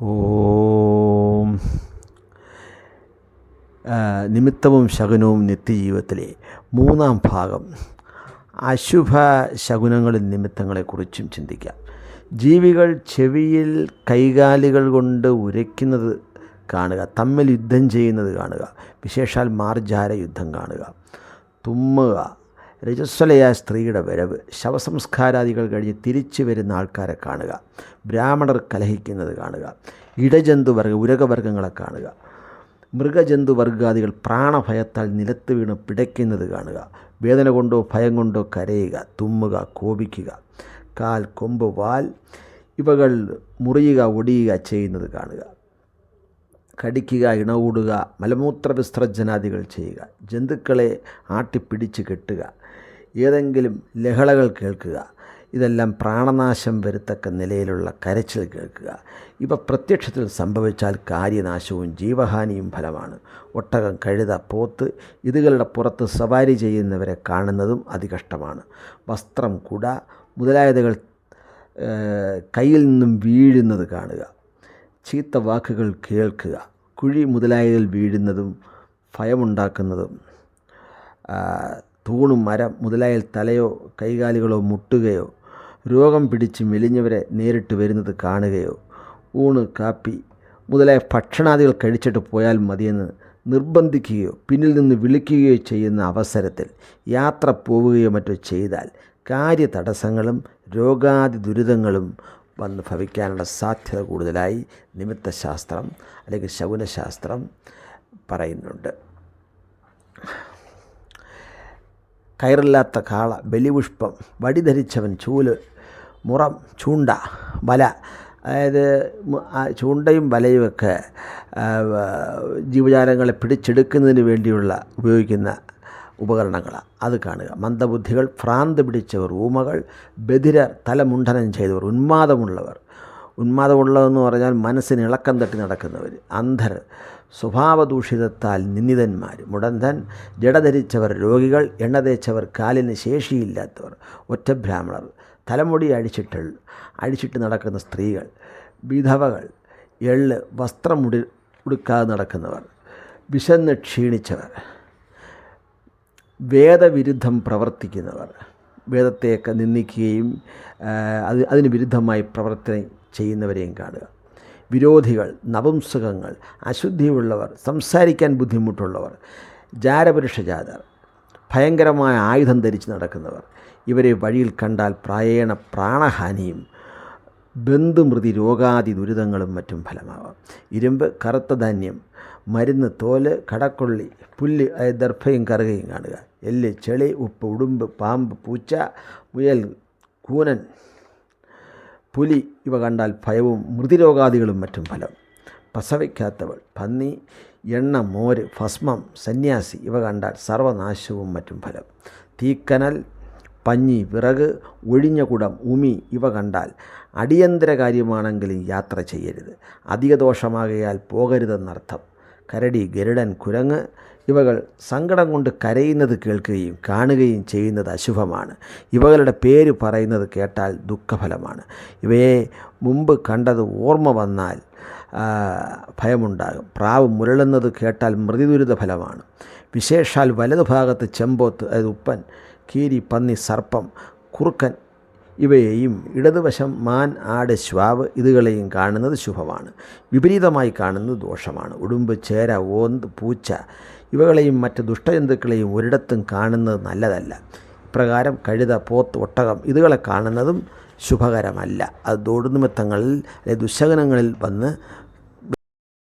ഓം. നിമിത്തവും ശകുനവും നിത്യജീവിതത്തിലെ മൂന്നാം ഭാഗം. അശുഭ ശകുനങ്ങളിൽ നിമിത്തങ്ങളെക്കുറിച്ചും ചിന്തിക്കാം. ജീവികൾ ചെവിയിൽ കൈകാലുകൾ കൊണ്ട് ഉരയ്ക്കുന്നത് കാണുക തമ്മിൽ യുദ്ധം ചെയ്യുന്നത് കാണുക വിശേഷാൽ മാർജാര യുദ്ധം കാണുക തുമ്മുക രജസ്വലയായ സ്ത്രീയുടെ വരവ് ശവസംസ്കാരാദികൾ കഴിഞ്ഞ് തിരിച്ചു വരുന്ന ആൾക്കാരെ കാണുക. ബ്രാഹ്മണർ കലഹിക്കുന്നത് കാണുക. ഇടജന്തുവർഗ ഉരകവർഗങ്ങളെ കാണുക. മൃഗജന്തുവർഗാദികൾ പ്രാണഭയത്താൽ നിലത്ത് വീണ് പിടയ്ക്കുന്നത് കാണുക. വേദന കൊണ്ടോ ഭയം കൊണ്ടോ കരയുക തുമ്മുക കോപിക്കുക. കാൽ കൊമ്പ് വാൽ ഇവകൾ മുറിയുക ഒടിയുക ചെയ്യുന്നത് കാണുക. കടിക്കുക ഇണകൂടുക മലമൂത്ര വിസർജനാദികൾ ചെയ്യുക ജന്തുക്കളെ ആട്ടിപ്പിടിച്ച് കെട്ടുക ഏതെങ്കിലും ലഹളകൾ കേൾക്കുക ഇതെല്ലാം പ്രാണനാശം വരുത്തക്ക നിലയിലുള്ള കരച്ചിൽ കേൾക്കുക. ഇവ പ്രത്യക്ഷത്തിൽ സംഭവിച്ചാൽ കാര്യനാശവും ജീവഹാനിയും ഫലമാണ്. ഒട്ടകം കഴുത പോത്ത് ഇതുകളുടെ പുറത്ത് സവാരി ചെയ്യുന്നവരെ കാണുന്നതും അതികഷ്ടമാണ്. വസ്ത്രം കുട മുതലായതുകൾ കയ്യിൽ നിന്നും വീഴുന്നത് കാണുക. ചീത്ത വാക്കുകൾ കേൾക്കുക. കുഴി മുതലായതിൽ വീഴുന്നതും ഭയമുണ്ടാക്കുന്നതും തൂണും മരം മുതലായ തലയോ കൈകാലുകളോ മുട്ടുകയോ രോഗം പിടിച്ച് മെലിഞ്ഞവരെ നേരിട്ട് വരുന്നത് കാണുകയോ ഊണ് കാപ്പി മുതലായ ഭക്ഷണാദികൾ കഴിച്ചിട്ട് പോയാൽ മതിയെന്ന് നിർബന്ധിക്കുകയോ പിന്നിൽ നിന്ന് വിളിക്കുകയോ ചെയ്യുന്ന അവസരത്തിൽ യാത്ര പോവുകയോ മറ്റോ ചെയ്താൽ കാര്യതടസ്സങ്ങളും തടസ്സങ്ങളും രോഗാദി ദുരിതങ്ങളും വന്ന് ഭവിക്കാനുള്ള സാധ്യത കൂടുതലായി നിമിത്തശാസ്ത്രം അല്ലെങ്കിൽ ശകുനശാസ്ത്രം പറയുന്നുണ്ട്. കയറില്ലാത്ത കാള ബലിപുഷ്പം വടി ധരിച്ചവൻ ചൂൽ മുറം ചൂണ്ട വല അതായത് ചൂണ്ടയും വലയുമൊക്കെ ജീവജാലങ്ങളെ പിടിച്ചെടുക്കുന്നതിന് വേണ്ടിയുള്ള ഉപയോഗിക്കുന്ന ഉപകരണങ്ങളാണ് അത് കാണുക. മന്ദബുദ്ധികൾ ഭ്രാന്ത് പിടിച്ചവർ ഊമകൾ ബധിരർ തലമുണ്ഠനം ചെയ്തവർ ഉന്മാദമുള്ളവർ. ഉന്മാദമുള്ളതെന്ന് പറഞ്ഞാൽ മനസ്സിന് ഇളക്കം തട്ടി നടക്കുന്നവർ അന്ധർ സ്വഭാവദൂഷിതത്താൽ നിന്ദിതന്മാർ മുടന്തൻ ജഡധരിച്ചവർ രോഗികൾ എണ്ണ തേച്ചവർ കാലിന് ശേഷിയില്ലാത്തവർ ഒറ്റബ്രാഹ്മണർ തലമുടി അഴിച്ചിട്ട് അഴിച്ചിട്ട് നടക്കുന്ന സ്ത്രീകൾ വിധവകൾ എൾ വസ്ത്രമുടി ഉടുക്കാതെ നടക്കുന്നവർ വിശന്ന് ക്ഷീണിച്ചവർ. വേദവിരുദ്ധം പ്രവർത്തിക്കുന്നവർ. വേദത്തെയൊക്കെ നിന്ദിക്കുകയും അത് അതിന് വിരുദ്ധമായി പ്രവർത്തനം ചെയ്യുന്നവരെയും കാണുക. വിരോധികൾ നപുംസകങ്ങൾ അശുദ്ധിയുള്ളവർ സംസാരിക്കാൻ ബുദ്ധിമുട്ടുള്ളവർ ജാരപുരുഷജാതർ ഭയങ്കരമായ ആയുധം ധരിച്ച് നടക്കുന്നവർ ഇവരെ വഴിയിൽ കണ്ടാൽ പ്രായേണ പ്രാണഹാനിയും ബന്ധുമൃതി രോഗാദി ദുരിതങ്ങളും മറ്റും ഫലമാവാം. ഇരുമ്പ് കറുത്ത ധാന്യം മരുന്ന് തോൽ കടക്കൊള്ളി പുല്ല് ദർഭയും കറുകയും കാണുക. എല്ല് ചെളി ഉപ്പ് ഉടുമ്പ് പാമ്പ് പൂച്ച മുയൽ കൂനൻ പുലി ഇവ കണ്ടാൽ ഭയവും മൃതിരോഗാദികളും മറ്റും ഫലം. പ്രസവിക്കാത്തവൾ പന്നി എണ്ണ മോര് ഭസ്മം സന്യാസി ഇവ കണ്ടാൽ സർവനാശവും മറ്റും ഫലം. തീക്കനൽ പഞ്ഞി വിറക് ഒഴിഞ്ഞ കുടം ഉമി ഇവ കണ്ടാൽ അടിയന്തര കാര്യമാണെങ്കിലും യാത്ര ചെയ്യരുത്. അധിക ദോഷമാകയാൽ പോകരുതെന്നർത്ഥം. കരടി ഗരുഡൻ കുരങ്ങ് ഇവകൾ സങ്കടം കൊണ്ട് കരയുന്നത് കേൾക്കുകയും കാണുകയും ചെയ്യുന്നത് അശുഭമാണ്. ഇവകളുടെ പേര് പറയുന്നത് കേട്ടാൽ ദുഃഖഫലമാണ്. ഇവയെ മുമ്പ് കണ്ടത് ഓർമ്മ വന്നാൽ ഭയമുണ്ടാകും. പ്രാവ് മുരളുന്നത് കേട്ടാൽ മൃതിദുരിത ഫലമാണ്. വിശേഷാൽ വലതുഭാഗത്ത് ചെമ്പോത്ത് അതായത് ഉപ്പൻ കീരി പന്നി സർപ്പം കുറുക്കൻ ഇവയെയും ഇടതുവശം മാൻ ആട് ശ്വാവ് ഇതുകളെയും കാണുന്നത് ശുഭമാണ്. വിപരീതമായി കാണുന്നത് ദോഷമാണ്. ഉടുമ്പ് ചേര ഓന്ത് പൂച്ച ഇവകളെയും മറ്റ് ദുഷ്ടജന്തുക്കളെയും ഒരിടത്തും കാണുന്നത് നല്ലതല്ല. ഇപ്രകാരം കഴുത പോത്ത് ഒട്ടകം ഇതുകളെ കാണുന്നതും ശുഭകരമല്ല. അത് ദോടുനിമിത്തങ്ങളിൽ അല്ലെങ്കിൽ ദുശകനങ്ങളിൽ വന്ന്